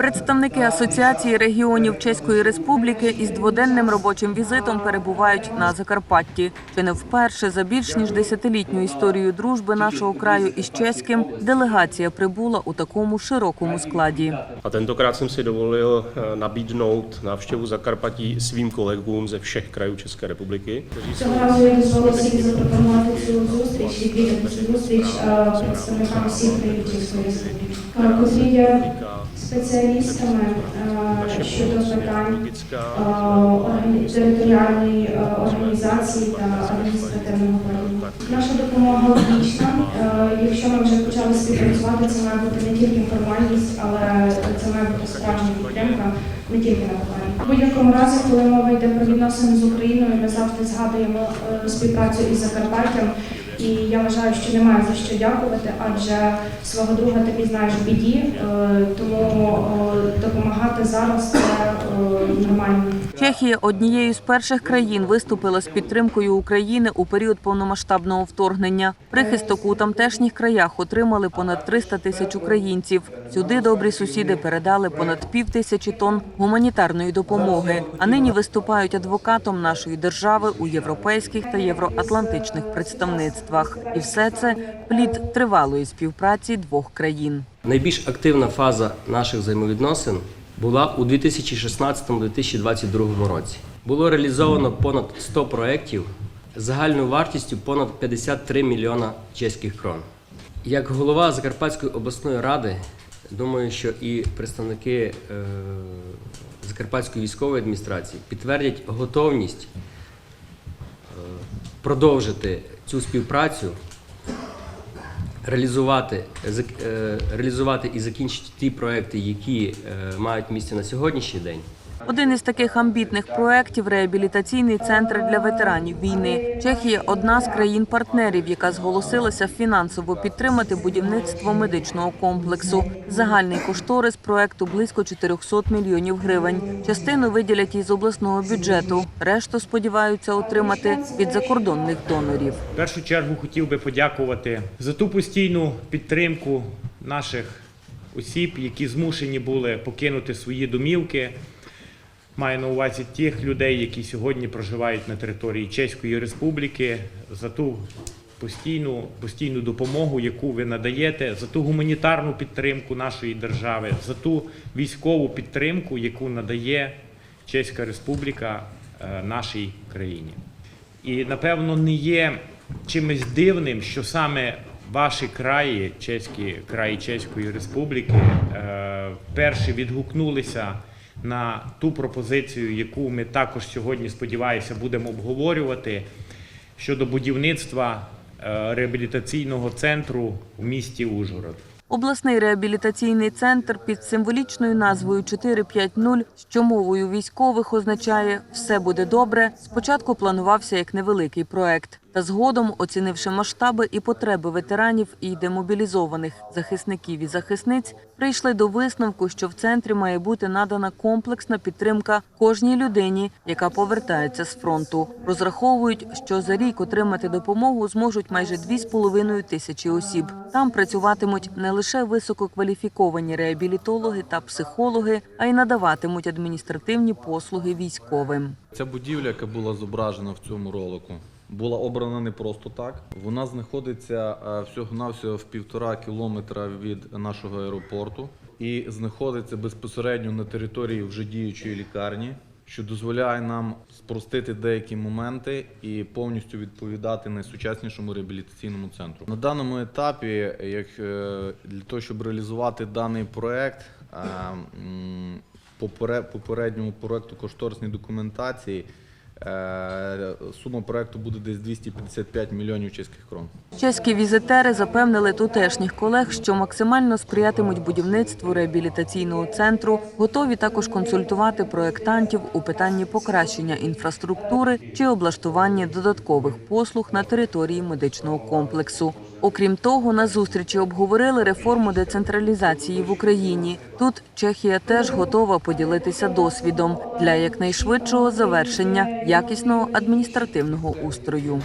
Представники Асоціації регіонів Чеської Республіки із дводенним робочим візитом перебувають на Закарпатті. Чи не вперше за більш ніж десятилітню історію дружби нашого краю із чеським делегація прибула у такому широкому складі. A tentokrát jsem si dovolil eh, nabídnout návštěvu Zakarpatí svým kolegům ze všech krajů České republiky, kteří jsou Цього разу я дозволила собі запропонувати цю зустріч, цю зустріч представникам всіх країн Чеської Республіки, котрі є спеціалістами е, щодо питань е, територіальної е, організації та адміністративного управління. Наша допомога логічна. Якщо ми вже почали співпрацювати, це має бути не тільки формальність, але це має бути справжня підтримка не тільки на плані. У будь-якому разі, коли мова йде про відносини з Україною, ми завжди згадуємо співпрацю із Закарпаттям. І я вважаю, що немає за що дякувати, адже свого друга ти пізнаєш в біді, е, тому е, допомагати зараз це е, нормально. Чехія однією з перших країн виступила з підтримкою України у період повномасштабного вторгнення. Прихисток у тамтешніх краях отримали понад 300 тисяч українців. Сюди добрі сусіди передали понад пів тисячі тонн гуманітарної допомоги. А нині виступають адвокатом нашої держави у європейських та євроатлантичних представництвах. І все це плід тривалої співпраці двох країн. Найбільш активна фаза наших взаємовідносин була у 2016-2022 році. Було реалізовано понад 100 проєктів з загальною вартістю понад 53 мільйона чеських крон. Як голова Закарпатської обласної ради, думаю, що і представники е, Закарпатської військової адміністрації підтвердять готовність е, продовжити цю співпрацю реалізувати, е, реалізувати і закінчити ті проекти, які е, мають місце на сьогоднішній день. Один із таких амбітних проєктів – реабілітаційний центр для ветеранів війни. Чехія – одна з країн-партнерів, яка зголосилася фінансово підтримати будівництво медичного комплексу. Загальний кошторис проекту близько 400 мільйонів гривень. Частину виділять із обласного бюджету. Решту сподіваються отримати від закордонних донорів. В першу чергу хотів би подякувати за ту постійну підтримку наших осіб, які змушені були покинути свої домівки. Маю на увазі тих людей, які сьогодні проживають на території Чеської Республіки, за ту постійну, постійну допомогу, яку ви надаєте, за ту гуманітарну підтримку нашої держави, за ту військову підтримку, яку надає Чеська Республіка е, нашій країні. І напевно не є чимось дивним, що саме ваші краї, чеські краї Чеської Республіки, е, перші відгукнулися на ту пропозицію, яку ми також сьогодні, сподіваюся, будемо обговорювати щодо будівництва е, реабілітаційного центру в місті Ужгород. Обласний реабілітаційний центр під символічною назвою 450, що мовою військових означає «все буде добре», спочатку планувався як невеликий проект. Та згодом, оцінивши масштаби і потреби ветеранів і демобілізованих захисників і захисниць, прийшли до висновку, що в центрі має бути надана комплексна підтримка кожній людині, яка повертається з фронту. Розраховують, що за рік отримати допомогу зможуть майже 2,5 тисячі осіб. Там працюватимуть не лише висококваліфіковані реабілітологи та психологи, а й надаватимуть адміністративні послуги військовим. Ця будівля, яка була зображена в цьому ролику, була обрана не просто так. Вона знаходиться е, всього-навсього в півтора кілометра від нашого аеропорту і знаходиться безпосередньо на території вже діючої лікарні, що дозволяє нам спростити деякі моменти і повністю відповідати найсучаснішому реабілітаційному центру. На даному етапі, як е, для того, щоб реалізувати даний проект, е, по попередньому проекту кошторисній документації сума проекту буде десь 255 мільйонів чеських крон. Чеські візитери запевнили тутешніх колег, що максимально сприятимуть будівництву реабілітаційного центру, готові також консультувати проєктантів у питанні покращення інфраструктури чи облаштування додаткових послуг на території медичного комплексу. Окрім того, на зустрічі обговорили реформу децентралізації в Україні. Тут Чехія теж готова поділитися досвідом для якнайшвидшого завершення якісного адміністративного устрою.